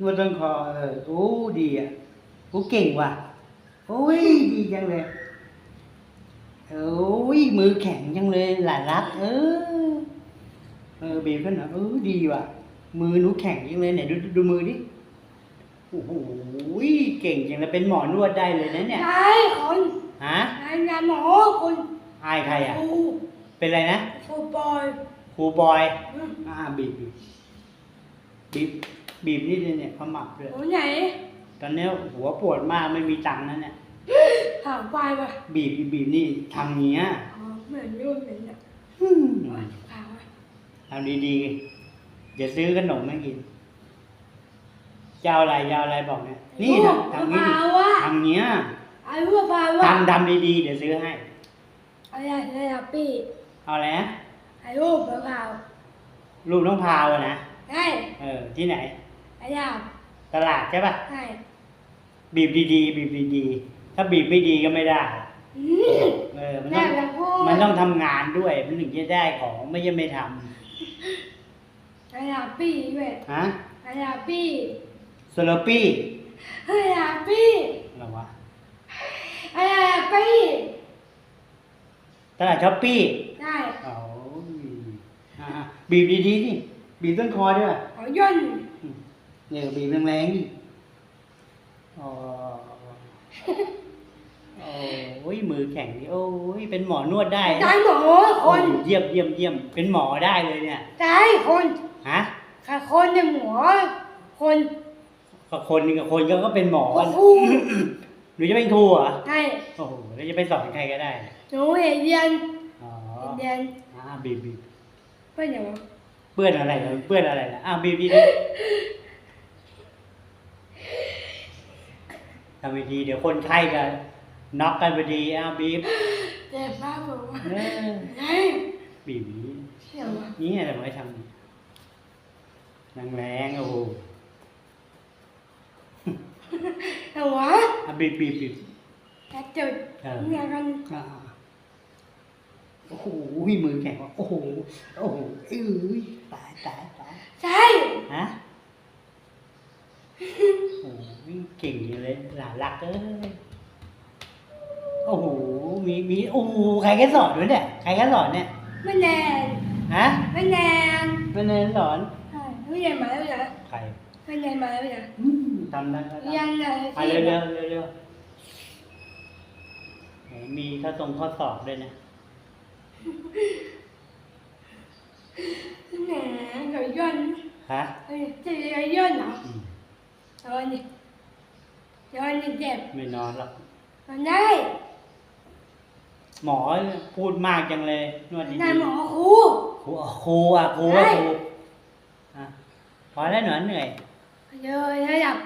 นวดต้นคอเออโอ้ดีอะโอ้เก่งว่ะโอ้ยดีจังเลยโอ้ยมือแข็งจังเลยหลานรักเออเออบีบขึ้นหน่อยเออดีว่ะ มือหนูแข็งจังเลยไหนดูดูมือดิโอ้โหเก่งจังเลยเป็นหมอนวดได้เลยนะเนี่ยนายคนฮะนายนายหมอคนอายใครอะครูเป็นอะไรนะครูบอยครูบอยอืมอ่าบีบบีบบีบ บีบนี่เลยเนี่ยขมับเลยหนูไหนตอนนี้หัวปวดมากไม่มีตังค์นั่นเนี่ยถามไปว่ะบีบบีบบีบนี่ทำเงี้ยอ๋อเหมือนยุ่นเหมือนเนี่ยอืมถามว่าทำดีๆอย่าซื้อขนมให้กินจะเอาอะไรจะเอาอะไรบอกเนี่ยนี่ลูกทำทำงี้มะพดิร้าวว่ะทำเงี้ยไอ้ลูกมะพร้าวว่ะทำทำดีๆเดี๋ยวซื้อให้อะไรอะไรอะปี้เอาอะไรนะไอ้ลูกมะพร้าวลูกน้องพาวอะนะได้เออที่ไหน ไอ้ยาตลาดใช่ปะได้บีบดีๆ บีบดีๆ ถ้าบีบไม่ดีก็ไม่ได้ อืมเออ มันแม่ต้องจะพูดมันต้องทำงานด้วย มันถึงจะได้ของไม่ใช่ไม่ทไอ้ยาปี้เว้ยำฮะไอ้ยาปี้สโลปี้ไอ้ยาปี้อะไรวะไอ้ยาปี้ตลาดช้อปปี้ได้โอ้ยอ่าบีบดีๆนี่บีบต้นคอด้วย ขอย่น เนี่ยบีบแรงๆนี่อ๋อโอ้ยมือแข็งนี่โอ้ยเป็นหมอนวดได้นะได้หมอคโอ้นยเยี่ยมเยี่ยมเยี่ยมเป็นหมอได้เลยเนี่ยได้คนฮะค่ะคนเนี่ยหมอคนกับคนหนึงกับคนก็ก็เป็นหมอโอ้กันโหหนูจะเป็นครูเหรอใช่โอ้โหแล้วจะไปสอนใครก็ได้หนูเห็นเรียนอ๋อเรียนอ่าบีบบีบเพื่อนอย่างวะเปื้อนอะไรนะเปื้อนอะไรนะอ้าวบีบ ดีๆทำดีๆเดี๋ยวคนไข้กันน็อกกันพอดีอ้าวบีบเจ็บมากบอกว่าเออไอ้บีบอย่างนี้เชี่ยววะนี่อะไรมาทำแรงแรงๆโอ้โหแต่วะอะบีบบีบบีบแกจุดเออเนี่ยกันอ่าโอ้โหมือแข็งว่ะโอ้โหโอ้โหเอ้ยตายตายตายใช่ฮะ โอ้โหเก่งอยู่เลยหลานรักเอ้ยโอ้โหมีมีโอ้โหใครก็สอนด้วยเนี่ยใครก็สอนเนี่ยไม่แนนฮะไม่แนนไม่เนยสอนใช่ไม่แนนมาแล้วนะใครไม่แนนมาแล้วนะอืมทำได้ก็เรียทำนอะไรไปเร็วเร็วเร็วเร็วโอ้มีข้อตรงข้อสอบด้วยนะแหนขอย่นฮะเอ้ยจะขย่นเหรออืมตอนนี้ ตอนนี้เจ็บไม่นอนหรอกตอนได้หมอพูดมากจังเลยนวดดีๆนายหมอครูครูอะครูอะครูอะใช่ครูอะพอแล้วหนูเหนื่อย เยอะระดับ